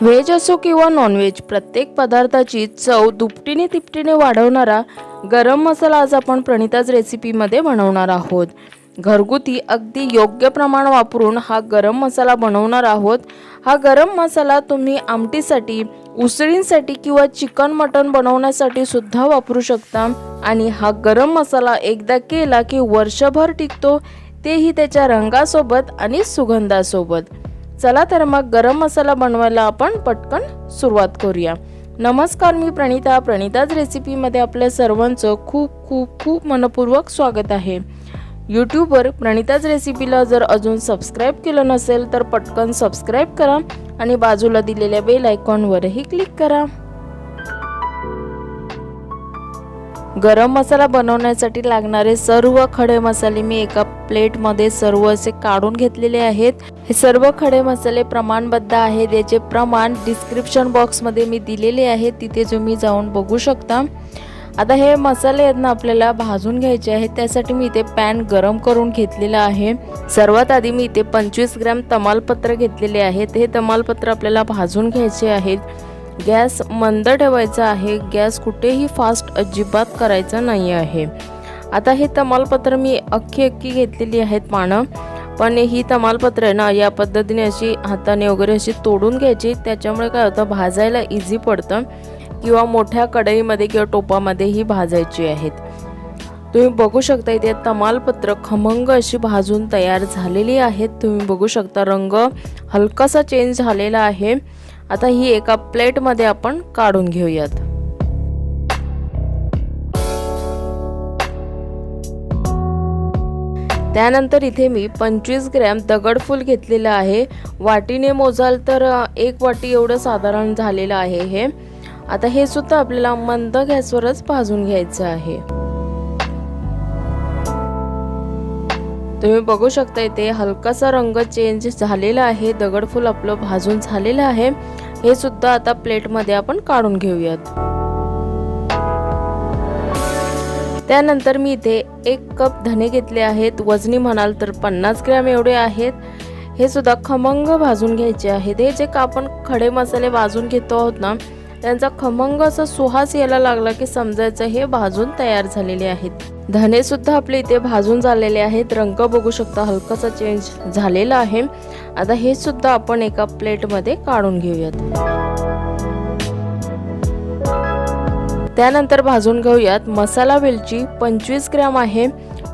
Veg असो किंवा non veg प्रत्येक पदार्थाची चव दुपटीने तिपटीने वाढवणारा गरम मसाला आज आपण प्रणिताज रेसिपीमध्ये बनवणार आहोत. घरगुती अगदी योग्य प्रमाण वापरून हा गरम मसाला बनवणार आहोत. हा गरम मसाला तुम्ही आमटीसाठी उसळींसाठी किंवा चिकन मटण बनवण्यासाठी सुद्धा वापरू शकता. आणि हा गरम मसाला एकदा केला की वर्षभर टिकतो तेही त्याच्या रंगासोबत आणि सुगंधासोबत. चला तर मग गरम मसाला बनवायला आपण पटकन सुरुवात करूया. नमस्कार मी प्रणिता. प्रणिताज रेसिपीमध्ये आपल्या सर्वांचं खूप खूप खूप मनपूर्वक स्वागत आहे. यूट्यूबवर प्रणिताज रेसिपीला जर अजून सबस्क्राईब केलं नसेल तर पटकन सबस्क्राईब करा आणि बाजूला दिलेल्या बेल आयकॉनवरही क्लिक करा. गरम मसाला बनवण्यासाठी लागणारे सर्व खडे मसाले मी एका प्लेटमध्ये सर्व असे काढून घेतलेले आहेत. हे सर्व खडे मसाले प्रमाणबद्ध आहेत. याचे प्रमाण डिस्क्रिप्शन बॉक्समध्ये मी दिलेले आहे. तिथे तुम्ही जाऊन बघू शकता. आता हे मसाले आहेत ना आपल्याला भाजून घ्यायचे आहेत. त्यासाठी मी इथे पॅन गरम करून घेतलेला आहे. सर्वात आधी मी इथे पंचवीस ग्रॅम तमालपत्र घेतलेले आहेत. हे तमालपत्र आपल्याला भाजून घ्यायचे आहेत. गॅस मंद ठेवायचा आहे. गॅस कुठेही फास्ट अजिबात करायचा नाही आहे. आता हे तमालपत्र मी अख्खी अख्खी घेतलेली आहेत पानं. पण ही तमालपत्र आहे ना या पद्धतीने अशी हाताने वगैरे अशी तोडून घ्यायची. त्याच्यामुळे काय होतं भाजायला इझी पडतं. किंवा मोठ्या कढईमध्ये किंवा टोपामध्येही भाजायची आहेत. तुम्ही बघू शकता इथे तमालपत्र खमंग अशी भाजून तयार झालेली आहेत. तुम्ही बघू शकता रंग हलकासा चेंज झालेला आहे. आता ही एका प्लेटमध्ये आपण काढून घेऊयात. त्यानंतर इथे मी पंचवीस ग्रॅम दगडफूल घेतलेलं आहे. वाटीने मोजाल तर एक वाटी एवढं साधारण झालेलं आहे हे. आता हे सुद्धा आपल्याला मंद गॅसवरच भाजून घ्यायचं आहे. तुम्ही बघू शकता इथे हलकासा रंग चेंज झालेला आहे. दगडफूल आपलं भाजून झालेलं आहे. हे सुद्धा आता प्लेटमध्ये आपण काढून घेऊयात. त्यानंतर मी इथे एक कप धने घेतले आहेत. वजनी म्हणाल तर पन्नास ग्रॅम एवढे आहेत. हे सुद्धा खमंग भाजून घ्यायचे आहेत. हे जे का आपण खडे मसाले भाजून घेतो आहोत ना त्यांचा खमंग असा सुहास यायला लागला की समजायचं हे भाजून तयार झालेले आहेत. धने सुद्धा आपले इथे भाजून झालेले आहेत. रंग बघू शकता हलकासा चेंज झालेला आहे. आता हे सुद्धा आपण एका प्लेटमध्ये काढून घेऊयात. त्यानंतर भाजून घेऊयात. मसाला वेलची पंचवीस ग्रॅम आहे.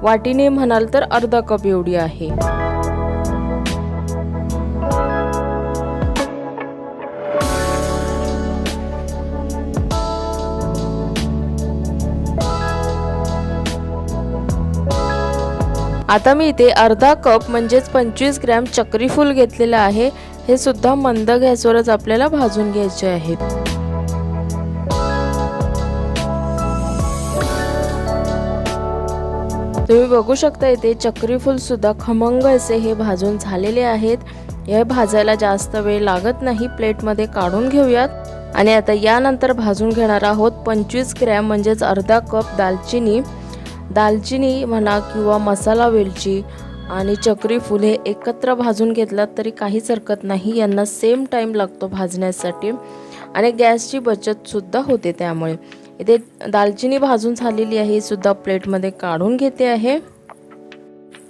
वाटीने म्हणाल तर अर्धा कप एवढी आहे. आता मी इथे अर्धा कप म्हणजेच पंचवीस ग्रॅम चक्रीफूल घेतलेलं आहे. हे सुद्धा मंद गॅसवरच आपल्याला भाजून घ्यायचे आहे. तुम्ही बघू शकता इथे चक्रीफूल सुद्धा खमंग असे हे भाजून झालेले आहेत. हे भाजायला जास्त वेळ लागत नाही. प्लेटमध्ये काढून घेऊयात. आणि आता यानंतर भाजून घेणार आहोत पंचवीस ग्रॅम म्हणजेच अर्धा कप दालचिनी. दालचिनी म्हणा किंवा मसाला वेलची आणि चक्रीफुल हे एकत्र भाजून घेतलात तरी काहीच हरकत नाही. यांना सेम टाईम लागतो भाजण्यासाठी. आणि गॅसची बचतसुद्धा होते त्यामुळे. इथे दालचिनी भाजून झालेली आहे सुद्धा प्लेटमध्ये काढून घेते आहे.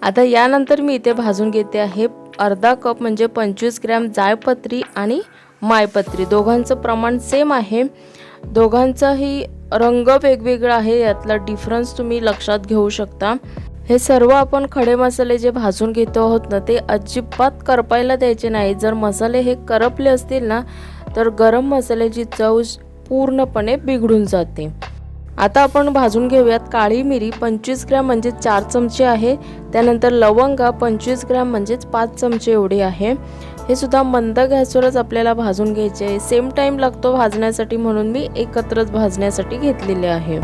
आता यानंतर मी इथे भाजून घेते आहे अर्धा कप म्हणजे पंचवीस ग्रॅम जायपत्री आणि मायपत्री. दोघांचं प्रमाण सेम आहे. दोघांचंही रंग वेगवेगळा आहे यातला डिफरन्स तुम्ही लक्षात घेऊ शकता. हे सर्व आपण खडे मसाले जे भाजून घेतो आहोत ना ते अजिबात करपायला द्यायचे नाही. जर मसाले हे करपले असतील ना तर गरम मसाल्याची चव पूर्णपणे बिघडून जाते. आता आपण भाजून घेऊयात काळी मिरी. पंचवीस ग्रॅम म्हणजे चार चमचे आहे. त्यानंतर लवंगा पंचवीस ग्रॅम म्हणजेच पाच चमचे एवढी आहे. हे सुद्धा मंद गॅसवरच आपल्याला भाजून घ्यायचे आहे. सेम टाईम लागतो भाजण्यासाठी म्हणून मी एकत्रच भाजण्यासाठी घेतलेले आहे.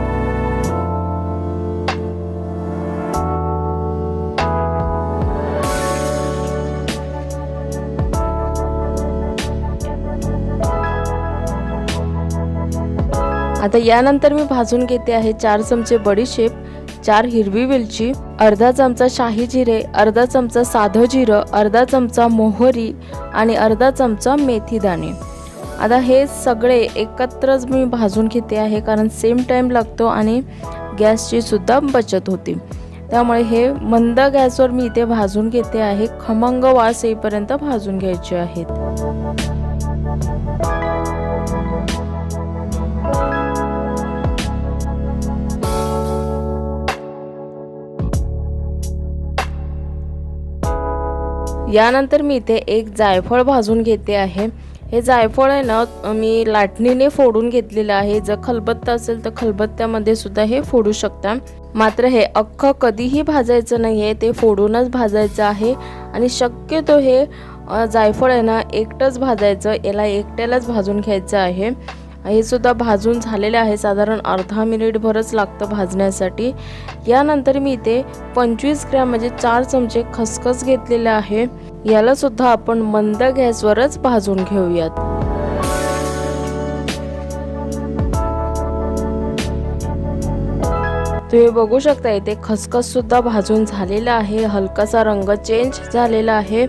आता यानंतर मी भाजून घेते आहे चार चमचे बडीशेप. चार हिरवी वेलची अर्धा चमचा शाही जिरे अर्धा चमचा साधं जिरं अर्धा चमचा मोहरी आणि अर्धा चमचा मेथी दाणे. आता हे सगळे एकत्रच मी भाजून घेते आहे कारण सेम टाईम लागतो आणि गॅसची सुद्धा बचत होते. त्यामुळे हे मंद गॅसवर मी इथे भाजून घेते आहे. खमंग वास येईपर्यंत भाजून घ्यायचे आहेत. यानंतर मी इथे एक जायफळ भाजून घेते आहे. हे जायफळ आहे ना मी लाटणीने फोडून घेतलेलं आहे. जर खलबत्ता असेल तर खलबत्त्यामध्ये सुद्धा हे फोडू शकता. मात्र हे अख्खं कधीही भाजायचं नाही आहे ते फोडूनच भाजायचं आहे. आणि शक्यतो हे जायफळ आहे ना एकटंच भाजायचं याला एकट्यालाच भाजून घ्यायचं आहे. हे सुद्धा भाजून झालेले आहे. साधारण अर्धा मिनिटभरच लागतं भाजण्यासाठी. यानंतर मी इथे पंचवीस ग्रॅम म्हणजे चार चमचे खसखस घेतलेले आहे. याला सुद्धा आपण मंद गॅसवरच भाजून घेऊयात. तुम्ही बघू शकता इथे खसखस सुद्धा भाजून झालेला आहे. हलकासा रंग चेंज झालेला आहे.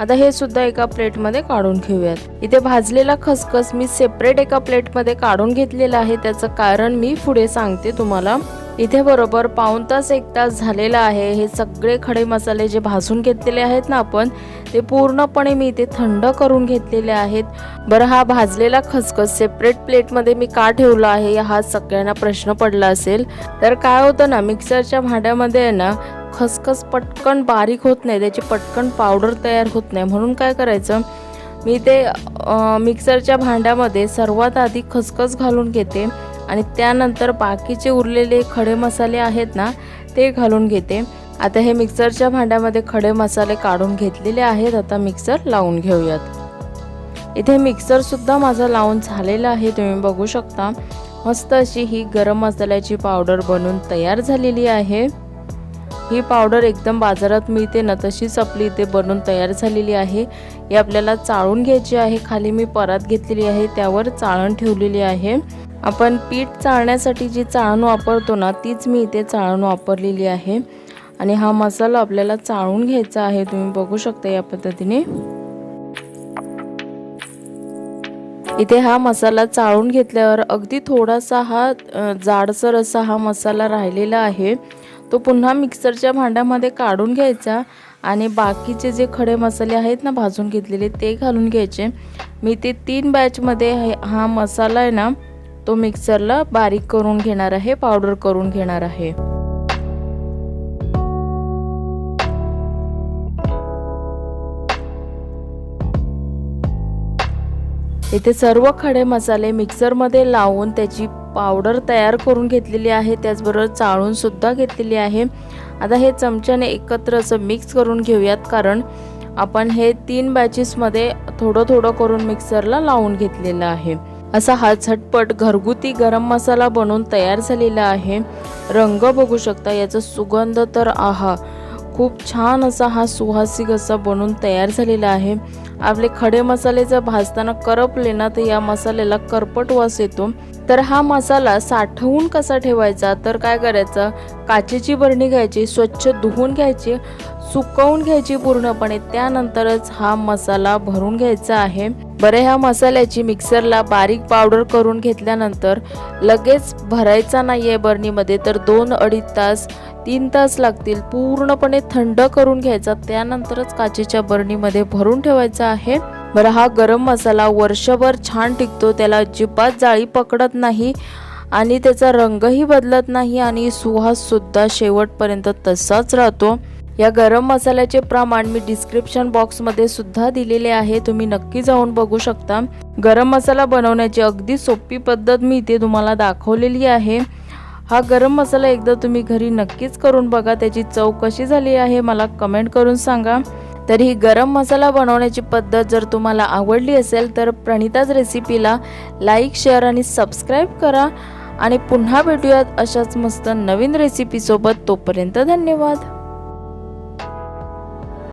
आता हे सुद्धा एका प्लेटमध्ये काढून घेऊयात. इथे भाजलेला खसखस मी सेपरेट एका प्लेटमध्ये काढून घेतलेला आहे. त्याचं कारण मी पुढे सांगते तुम्हाला. इथे बरोबर पाऊण तास एक तास झालेला आहे. हे सगळे खडे मसाले जे भाजून घेतलेले आहेत ना आपण ते पूर्णपणे मी इथे थंड करून घेतलेले आहेत. बरं हा भाजलेला खसखस सेपरेट प्लेटमध्ये मी का ठेवला आहे? हा सगळ्यांना प्रश्न पडला असेल. तर काय होतं ना मिक्सरच्या भांड्यामध्ये आहे ना खसखस पटकन बारीक होत नाही त्याची पटकन पावडर तयार होत नाही. म्हणून काय करायचं मी ते मिक्सरच्या भांड्यामध्ये सर्वात आधी खसखस घालून घेते आणि त्यानंतर बाकीचे उरलेले खडे मसाले आहेत ना ते घालून घेते. आता हे मिक्सरच्या भांड्यामध्ये खडे मसाले काढून घेतलेले आहेत आता मिक्सर लावून घेऊयात. इथे मिक्सरसुद्धा माझा लावून झालेला आहे तुम्ही बघू शकता. मस्त अशी ही गरम मसाल्याची पावडर बनवून तयार झालेली आहे. ही पावडर एकदम बाजारात मिळते ना तशीच आपली इथे बनवून तयार झालेली आहे. ही आपल्याला चाळून घ्यायची आहे खाली मी परात घेतलेली आहे त्यावर चाळण ठेवलेली आहे. आपण पीठ चाळण्यासाठी जी चाळण वापरतो ना तीच मी इथे चाळण वापरलेली आहे. आणि हा मसाला आपल्याला चाळून घ्यायचा आहे तुम्ही बघू शकता या पद्धतीने. इथे हा मसाला चाळून घेतल्यावर अगदी थोडासा हा जाडसर असा हा मसाला राहिलेला आहे. तो पुन्हा मिक्सरच्या भांड्यामध्ये काढून घ्यायचा आणि बाकीचे जे खडे मसाले आहेत ना भाजून घेतलेले ते घालून घ्यायचे. मी ते तीन बॅचमध्ये हा मसाला आहे ना तो मिक्सरला बारीक करून घेणार आहे पावडर करून घेणार आहे. इथे सर्व खडे मसाले मिक्सरमध्ये लावून त्याची पावडर तयार करून घेतलेली आहे. त्याचबरोबर चाळूनसुद्धा घेतलेली आहे. आता हे चमच्याने एकत्र असं मिक्स करून घेऊयात. कारण आपण हे तीन बॅचेसमध्ये थोडं थोडं करून मिक्सरला लावून घेतलेलं आहे. असा हा झटपट घरगुती गरम मसाला बनवून तयार झालेला आहे. रंग बघू शकता याचा सुगंध तर आहा. खूप छान असा हा सुहासिक असा बनवून तयार झालेला आहे. आपले खडे मसाले जर भाजताना करपले ना तर या मसाल्याला करपट वास येतो. तर हा मसाला साठवून कसा ठेवायचा? तर काय करायचं? काचेची बरणी घ्यायची स्वच्छ धुवून घ्यायची सुकवून घ्यायची पूर्णपणे. त्यानंतरच हा मसाला भरून घ्यायचा आहे. बरं ह्या मसाल्याची मिक्सरला बारीक पावडर करून घेतल्यानंतर लगेच भरायचा नाही आहे बरणीमध्ये तर दोन अडीच तास तीन तास लागतील. पूर्णपणे थंड करून घ्यायचा. त्यानंतरच काचेच्या बरणीमध्ये भरून ठेवायचा आहे. बरं हा गरम मसाला वर्षभर छान टिकतो त्याला अजिबात जाळी पकडत नाही आणि त्याचा रंगही बदलत नाही आणि सुहाससुद्धा शेवटपर्यंत तसाच राहतो. या गरम मसाल्याचे प्रमाण मी डिस्क्रिप्शन बॉक्समध्ये सुद्धा दिलेले आहे तुम्ही नक्की जाऊन बघू शकता. गरम मसाला बनवण्याची अगदी सोपी पद्धत मी इथे तुम्हाला दाखवलेली आहे. हा गरम मसाला एकदा तुम्ही घरी नक्कीच करून बघा त्याची चव कशी झाली आहे मला कमेंट करून सांगा. तर ही गरम मसाला बनवण्याची पद्धत जर तुम्हाला आवडली असेल तर प्रणिताज रेसिपीला लाईक शेअर आणि सबस्क्राईब करा. आणि पुन्हा भेटूयात अशाच मस्त नवीन रेसिपीसोबत. तोपर्यंत धन्यवाद.